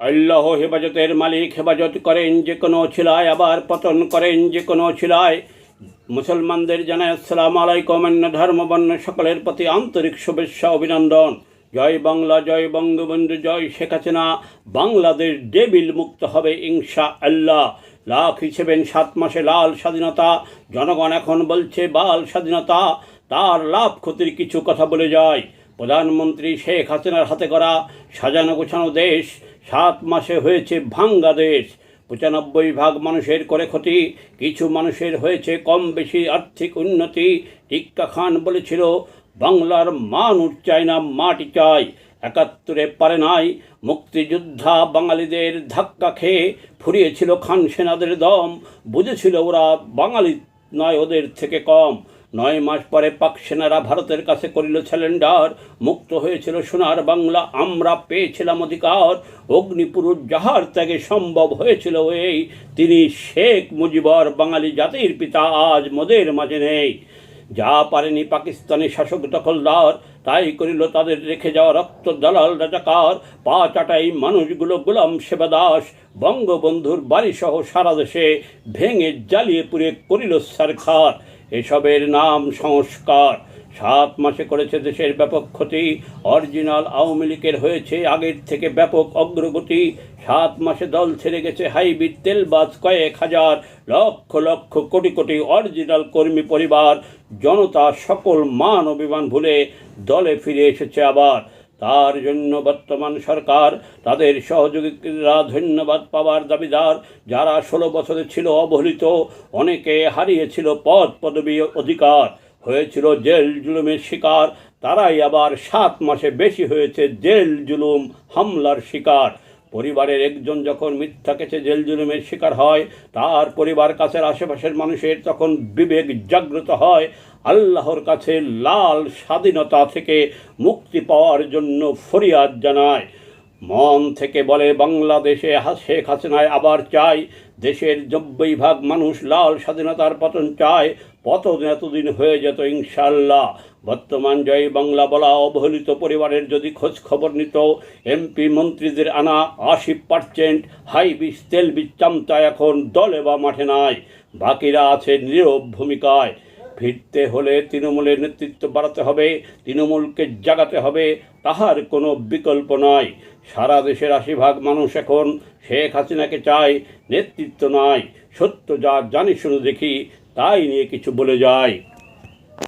আল্লাহ হেফাজতের মালিক হেফাজত করেন যে কোনো ছিলায়, আবার পতন করেন যে কোনো ছিলায়। মুসলমানদের জানায়, আসসালাম আলাইকুম, অন্য ধর্ম ধর্মবর্ণ সকলের প্রতি আন্তরিক শুভেচ্ছা, অভিনন্দন। জয় বাংলা, জয় বঙ্গবন্ধু, জয় শেখ হাসিনা। বাংলাদেশ ডেবিল মুক্ত হবে ইনশা আল্লাহ লাখ হিসেবেন সাত মাসে লাল স্বাধীনতা। জনগণ এখন বলছে, বাল স্বাধীনতা। তার লাভ ক্ষতির কিছু কথা বলে যায়। প্রধানমন্ত্রী শেখ হাসিনার হাতে করা সাজানো গোছানো দেশ সাত মাসে হয়েছে ভাঙ্গা দেশ পঁচানব্বই ভাগ মানুষের করে ক্ষতি, কিছু মানুষের হয়েছে কম বেশি আর্থিক উন্নতি, টিক্কা খান বলেছিল, বাংলার মানুষ চায় না, মাটি চাই একাত্তরে পারে নাই, মুক্তিযোদ্ধা বাঙালিদের ধাক্কা খেয়ে ফুরিয়েছিল খান সেনাদের দম। বুঝেছিল ওরা বাঙালি নয়, ওদের থেকে কম। নয় মাস পরে পাক সেনারা ভারতের কাছে করিল স্যালেন্ডার মুক্ত হয়েছিল সোনার বাংলা, আমরা পেয়েছিলাম অধিকার। অগ্নিপুরুষ যাহার ত্যাগে সম্ভব হয়েছিল এই, তিনি শেখ মুজিবর বাঙালি জাতির পিতা, আজ মোদের মাঝে নেই। যা পারেনি পাকিস্তানি শাসক দখলদার, তাই করিল তাদের রেখে যাওয়া রক্ত দালাল রাজাকার। পা চাটাই মানুষগুলো গোলাম সেবা দাস বঙ্গবন্ধুর বাড়িসহ সারা দেশে ভেঙে জ্বালিয়ে পুড়ে করিল সরকার। এসবের নাম সংস্কার। সাত মাসে করেছে দেশের ব্যাপক ক্ষতি। অরিজিনাল আওয়ামী লীগের হয়েছে আগের থেকে ব্যাপক অগ্রগতি। সাত মাসে দল ছেড়ে গেছে হাইব্রিড তেলবাজ কয়েক হাজার। লক্ষ লক্ষ কোটি কোটি অরিজিনাল কর্মী পরিবার। জনতা সকল মান অভিমান ভুলে দলে ফিরে এসেছে আবার। তার জন্য বর্তমান সরকার তাদের সহযোগীরা ধন্যবাদ পাওয়ার দাবিদার, যারা ষোলো বছরে ছিল অবহেলিত, অনেকে হারিয়েছিল পদ পদবী অধিকার, হয়েছিল জেল জুলুমের শিকার, তারাই আবার সাত মাসে বেশি হয়েছে জেল জুলুম হামলার শিকার। পরিবারের একজন যখন মিথ্যা কেছে জেল জুলুমের শিকার হয়, তার পরিবার কাছের আশেপাশের মানুষের তখন বিবেক জাগ্রত হয়, আল্লাহর কাছে লাল স্বাধীনতা থেকে মুক্তি পাওয়ার জন্য ফরিয়াদ জানায়। মন থেকে বলে বাংলাদেশে শেখ হাসিনায় আবার চাই। দেশের নব্বই ভাগ মানুষ লাল স্বাধীনতার পতন চায়। পতন এতদিন হয়ে যেত ইনশাল্লাহ বর্তমান জয় বাংলা বলা অবহেলিত পরিবারের যদি খোঁজ খবর নিত, এমপি মন্ত্রীদের আনা আশি পার্সেন্ট হাই বিষ, তেল বীজ চামতা এখন দলে বা মাঠে নাই। বাকিরা আছে নীরব ভূমিকায়। ফিরতে হলে তৃণমূলের নেতৃত্ব বাড়াতে হবে, তৃণমূলকে জাগাতে হবে। তাহার কোনো বিকল্প নয় সারা দেশের আশি ভাগ মানুষ এখন শেখ হাসিনাকে চায়, নেতৃত্ব নয় সত্য যা জানি শুনে দেখি, তাই নিয়ে কিছু বলে যায়।